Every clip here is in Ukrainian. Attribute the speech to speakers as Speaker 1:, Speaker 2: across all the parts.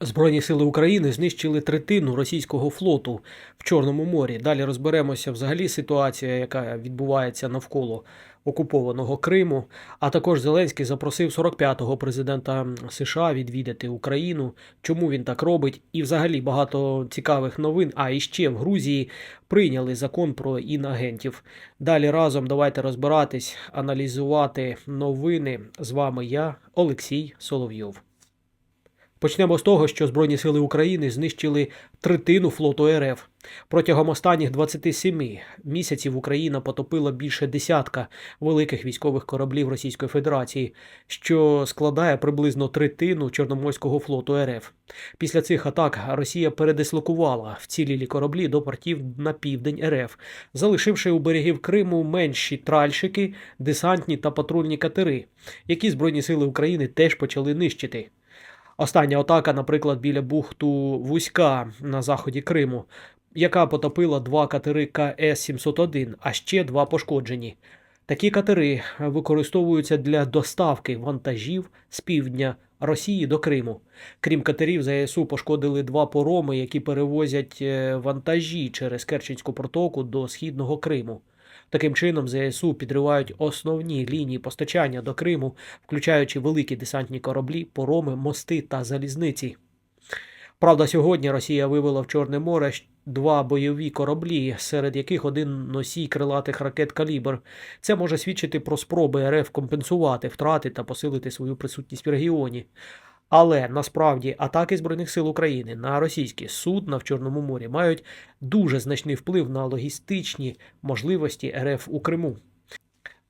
Speaker 1: Збройні сили України знищили третину російського флоту в Чорному морі. Далі розберемося взагалі ситуація, яка відбувається навколо окупованого Криму. А також Зеленський запросив 45-го президента США відвідати Україну. Чому він так робить? І взагалі багато цікавих новин. А і ще в Грузії прийняли закон про інагентів. Далі разом давайте розбиратись, аналізувати новини. З вами я, Олексій Соловйов. Почнемо з того, що Збройні сили України знищили третину флоту РФ. Протягом останніх 27 місяців Україна потопила більше десятка великих військових кораблів Російської Федерації, що складає приблизно третину Чорноморського флоту РФ. Після цих атак Росія передислокувала вцілілі кораблі до портів на південь РФ, залишивши у берегів Криму менші тральщики, десантні та патрульні катери, які Збройні сили України теж почали нищити. Остання атака, наприклад, біля бухту Вузька на заході Криму, яка потопила два катери КС-701, а ще два пошкоджені. Такі катери використовуються для доставки вантажів з півдня Росії до Криму. Крім катерів, ЗСУ пошкодили два пороми, які перевозять е, вантажі через Керченську протоку до східного Криму. Таким чином, ЗСУ підривають основні лінії постачання до Криму, включаючи великі десантні кораблі, пороми, мости та залізниці. Правда, сьогодні Росія вивела в Чорне море два бойові кораблі, серед яких один носій крилатих ракет Калібр. Це може свідчити про спроби РФ компенсувати втрати та посилити свою присутність в регіоні. Але насправді атаки Збройних сил України на російські судна в Чорному морі мають дуже значний вплив на логістичні можливості РФ у Криму.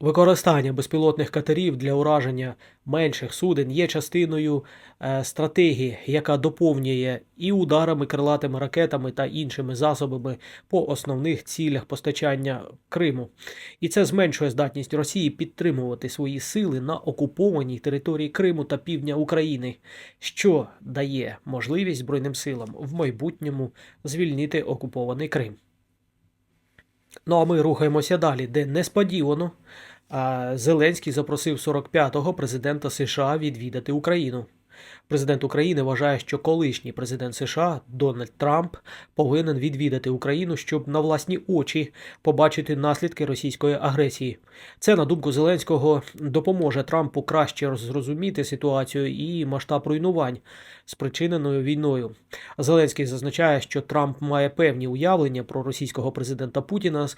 Speaker 1: Використання безпілотних катерів для ураження менших суден є частиною е, стратегії, яка доповнює і ударами крилатими ракетами та іншими засобами по основних цілях постачання Криму. І це зменшує здатність Росії підтримувати свої сили на окупованій території Криму та півдня України, що дає можливість Збройним силам в майбутньому звільнити окупований Крим. Ну а ми рухаємося далі, де несподівано Зеленський запросив 45-го президента США відвідати Україну. Президент України вважає, що колишній президент США Дональд Трамп повинен відвідати Україну, щоб на власні очі побачити наслідки російської агресії. Це, на думку Зеленського, допоможе Трампу краще зрозуміти ситуацію і масштаб руйнувань, спричиненою війною. Зеленський зазначає, що Трамп має певні уявлення про російського президента Путіна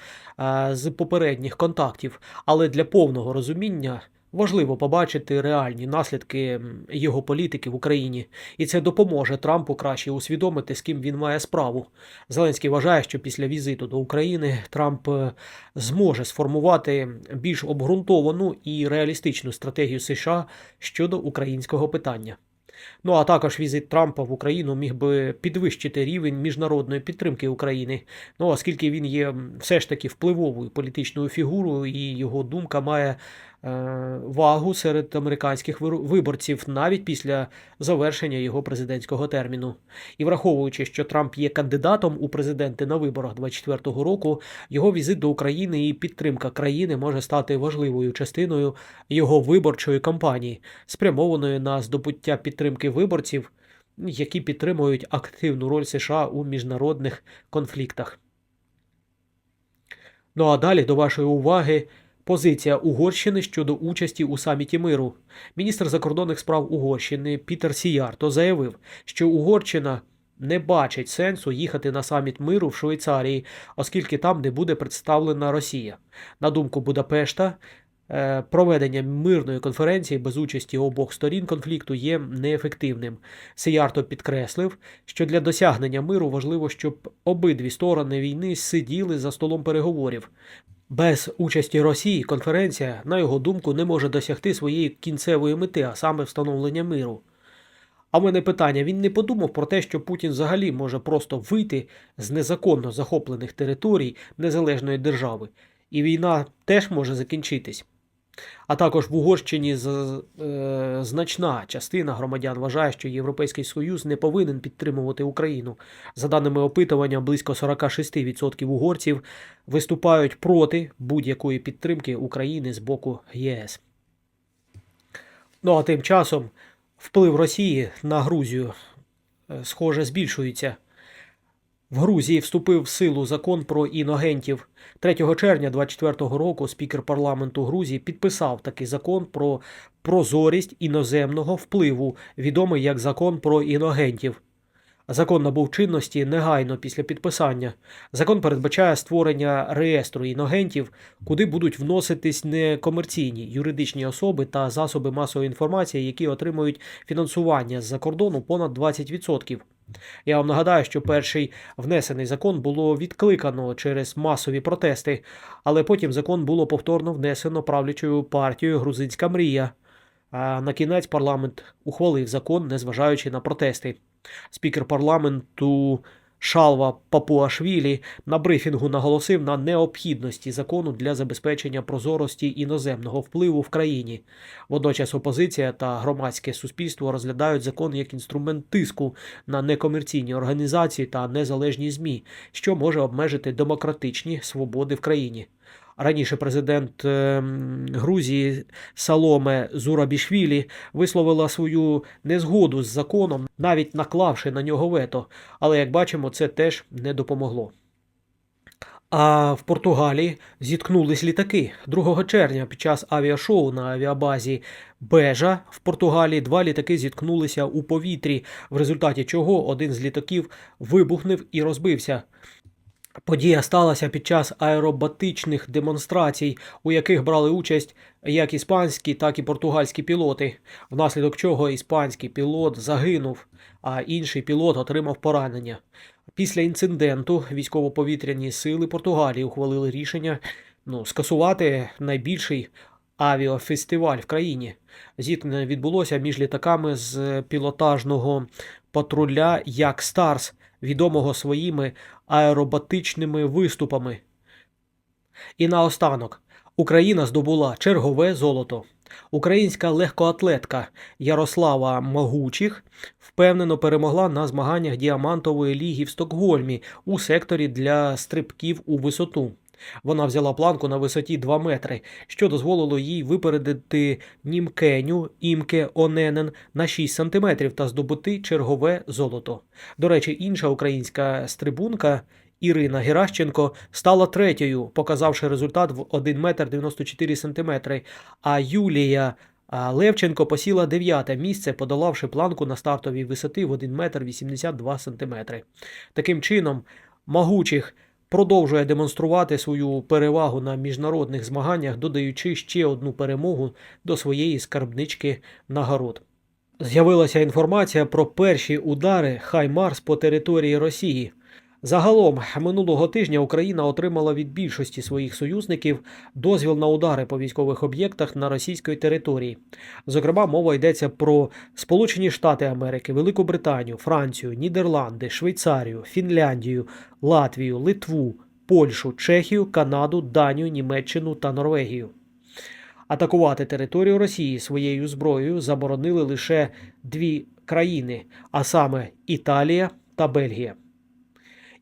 Speaker 1: з, попередніх контактів, але для повного розуміння. Важливо побачити реальні наслідки його політики в Україні, і це допоможе Трампу краще усвідомити, з ким він має справу. Зеленський вважає, що після візиту до України Трамп е, зможе сформувати більш обґрунтовану і реалістичну стратегію США щодо українського питання. Ну а також візит Трампа в Україну міг би підвищити рівень міжнародної підтримки України. Ну оскільки він є все ж таки впливовою політичною фігурою, і його думка має вагу серед американських виборців навіть після завершення його президентського терміну. І враховуючи, що Трамп є кандидатом у президенти на виборах 2024 року, його візит до України і підтримка країни може стати важливою частиною його виборчої кампанії, спрямованої на здобуття підтримки виборців, які підтримують активну роль США у міжнародних конфліктах. Ну а далі до вашої уваги позиція Угорщини щодо участі у саміті миру. Міністр закордонних справ Угорщини Пітер Сіярто заявив, що Угорщина не бачить сенсу їхати на саміт миру в Швейцарії, оскільки там не буде представлена Росія. На думку Будапешта, е, проведення мирної конференції без участі обох сторін конфлікту є неефективним. Сіярто підкреслив, що для досягнення миру важливо, щоб обидві сторони війни сиділи за столом переговорів. Без участі Росії конференція, на його думку, не може досягти своєї кінцевої мети, а саме встановлення миру. А в мене питання: він не подумав про те, що Путін взагалі може просто вийти з незаконно захоплених територій незалежної держави, і війна теж може закінчитись. А також в Угорщині е, значна частина громадян вважає, що Європейський Союз не повинен підтримувати Україну. За даними опитування, близько 46% угорців виступають проти будь-якої підтримки України з боку ЄС. Ну а тим часом вплив Росії на Грузію е, схоже, збільшуються. В Грузії вступив в силу закон про іногентів. 3 червня 2024 року спікер парламенту Грузії підписав такий закон про прозорість іноземного впливу, відомий як закон про іногентів. Закон набув чинності негайно після підписання. Закон передбачає створення реєстру іногентів, куди будуть вноситись некомерційні юридичні особи та засоби масової інформації, які отримують фінансування з-за кордону понад 20%. Я вам нагадаю, що перший внесений закон було відкликано через масові протести, але потім закон було повторно внесено правлячою партією Грузинська мрія. А на кінець парламент ухвалив закон, незважаючи на протести. Спікер парламенту Шалва Папуашвілі на брифінгу наголосив на необхідності закону для забезпечення прозорості іноземного впливу в країні. Водночас опозиція та громадське суспільство розглядають закон як інструмент тиску на некомерційні організації та незалежні ЗМІ, що може обмежити демократичні свободи в країні. Раніше президент ем, Грузії Саломе Зурабішвілі висловила свою незгоду з законом, навіть наклавши на нього вето. Але як бачимо, це теж не допомогло. А в Португалії зіткнулись літаки 2 червня під час авіашоу на авіабазі Бежа в Португалії два літаки зіткнулися у повітрі, в результаті чого один з літаків вибухнув і розбився. Подія сталася під час аеробатичних демонстрацій, у яких брали участь як іспанські, так і португальські пілоти, внаслідок чого іспанський пілот загинув, а інший пілот отримав поранення. Після інциденту військово-повітряні сили Португалії ухвалили рішення ну, скасувати найбільший авіафестиваль в країні. Зіткнення відбулося між літаками з пілотажного патруля як Старс, відомого своїми аеробатичними виступами. І наостанок Україна здобула чергове золото. Українська легкоатлетка Ярослава Могучих впевнено перемогла на змаганнях діамантової ліги в Стокгольмі у секторі для стрибків у висоту. Вона взяла планку на висоті 2 метри, що дозволило їй випередити німкеню Імке Оненен на 6 сантиметрів та здобути чергове золото. До речі, інша українська стрибунка Ірина Геращенко стала третьою, показавши результат в 1 метр 94 сантиметри, а Юлія Левченко посіла дев'яте місце, подолавши планку на стартовій висоти в 1 метр 82 сантиметри. Таким чином, могучих продовжує демонструвати свою перевагу на міжнародних змаганнях, додаючи ще одну перемогу до своєї скарбнички нагород. З'явилася інформація про перші удари Хаймарс по території Росії. Загалом минулого тижня Україна отримала від більшості своїх союзників дозвіл на удари по військових об'єктах на російській території. Зокрема, мова йдеться про Сполучені Штати Америки, Велику Британію, Францію, Нідерланди, Швейцарію, Фінляндію, Латвію, Литву, Польщу, Чехію, Канаду, Данію, Німеччину та Норвегію. Атакувати територію Росії своєю зброєю заборонили лише дві країни, а саме Італія та Бельгія.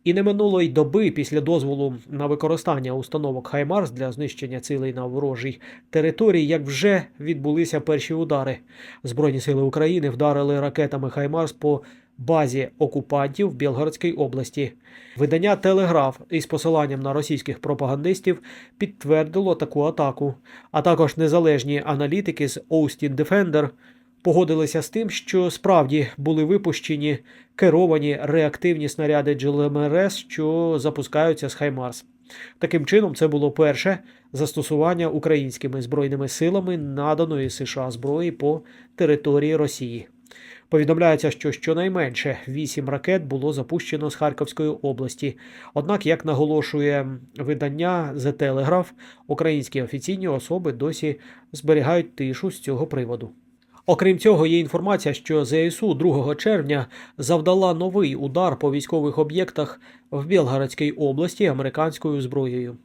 Speaker 1: І не минуло й доби після дозволу на використання установок Хаймарс для знищення цілей на ворожій території, як вже відбулися перші удари. Збройні сили України вдарили ракетами Хаймарс по базі окупантів в Білгородській області. Видання Телеграф із посиланням на російських пропагандистів підтвердило таку атаку, а також незалежні аналітики з Austin Defender погодилися з тим, що справді були випущені керовані реактивні снаряди GLMRS, що запускаються з Хаймарс. Таким чином, це було перше застосування українськими збройними силами наданої США зброї по території Росії. Повідомляється, що щонайменше вісім ракет було запущено з Харківської області. Однак, як наголошує видання The Telegraph, українські офіційні особи досі зберігають тишу з цього приводу. Окрім цього, є інформація, що ЗСУ 2 червня завдала новий удар по військових об'єктах в Білгородській області американською зброєю.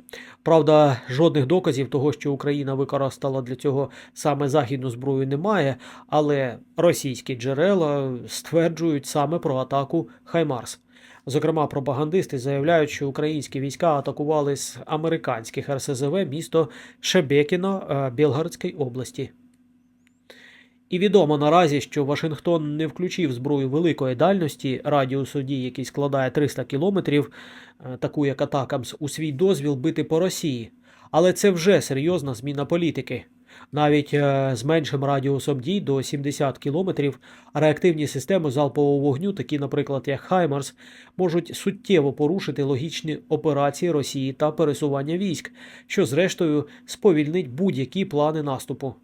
Speaker 1: Правда, жодних доказів того, що Україна використала для цього саме західну зброю, немає, але російські джерела стверджують саме про атаку Хаймарс. Зокрема, пропагандисти заявляють, що українські війська атакували з американських РСЗВ місто Шебекіно е, Білгородської області. І відомо наразі, що Вашингтон не включив зброю великої дальності радіусу дії, який складає 300 кілометрів, е, таку як Атакамс, у свій дозвіл бити по Росії. Але це вже серйозна зміна політики. Навіть е, з меншим радіусом дій до 70 кілометрів реактивні системи залпового вогню, такі, наприклад, як Хаймарс, можуть суттєво порушити логічні операції Росії та пересування військ, що зрештою сповільнить будь-які плани наступу.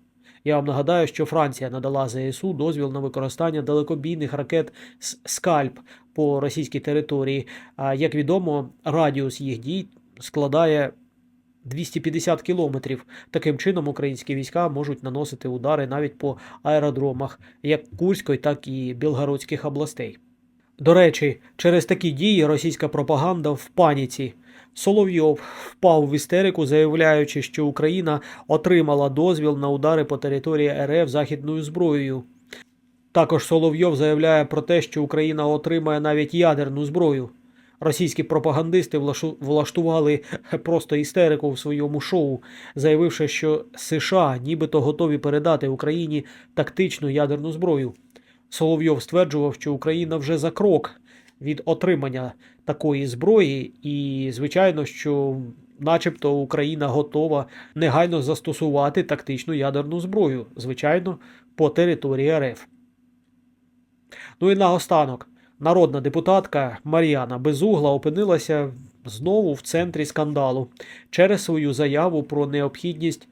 Speaker 1: Я вам нагадаю, що Франція надала ЗСУ дозвіл на використання далекобійних ракет «С- Скальп по російській території. А як відомо, радіус їх дій складає 250 кілометрів. Таким чином українські війська можуть наносити удари навіть по аеродромах як Курської, так і Білгородських областей. До речі, через такі дії російська пропаганда в паніці. Соловйов впав в істерику, заявляючи, що Україна отримала дозвіл на удари по території РФ західною зброєю. Також Соловйов заявляє про те, що Україна отримає навіть ядерну зброю. Російські пропагандисти влаштували просто істерику в своєму шоу, заявивши, що США нібито готові передати Україні тактичну ядерну зброю. Соловйов стверджував, що Україна вже за крок від отримання такої зброї, і звичайно, що, начебто, Україна готова негайно застосувати тактичну ядерну зброю, звичайно, по території РФ. Ну і наостанок, народна депутатка Мар'яна Безугла опинилася знову в центрі скандалу через свою заяву про необхідність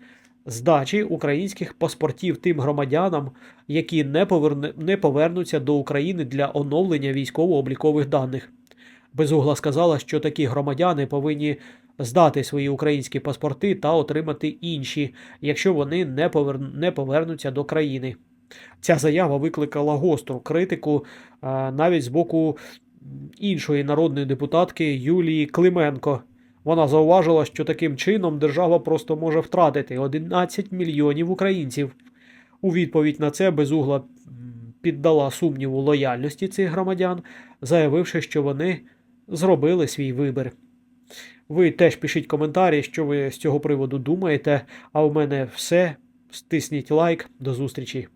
Speaker 1: здачі українських паспортів тим громадянам, які не, поверне, не повернуться до України для оновлення військово-облікових даних. Безугла сказала, що такі громадяни повинні здати свої українські паспорти та отримати інші, якщо вони не, повер... не повернуться до країни. Ця заява викликала гостру критику навіть з боку іншої народної депутатки Юлії Клименко. Вона зауважила, що таким чином держава просто може втратити 11 мільйонів українців. У відповідь на це безугла піддала сумніву лояльності цих громадян, заявивши, що вони зробили свій вибір. Ви теж пишіть коментарі, що ви з цього приводу думаєте. А у мене все. Стисніть лайк. До зустрічі.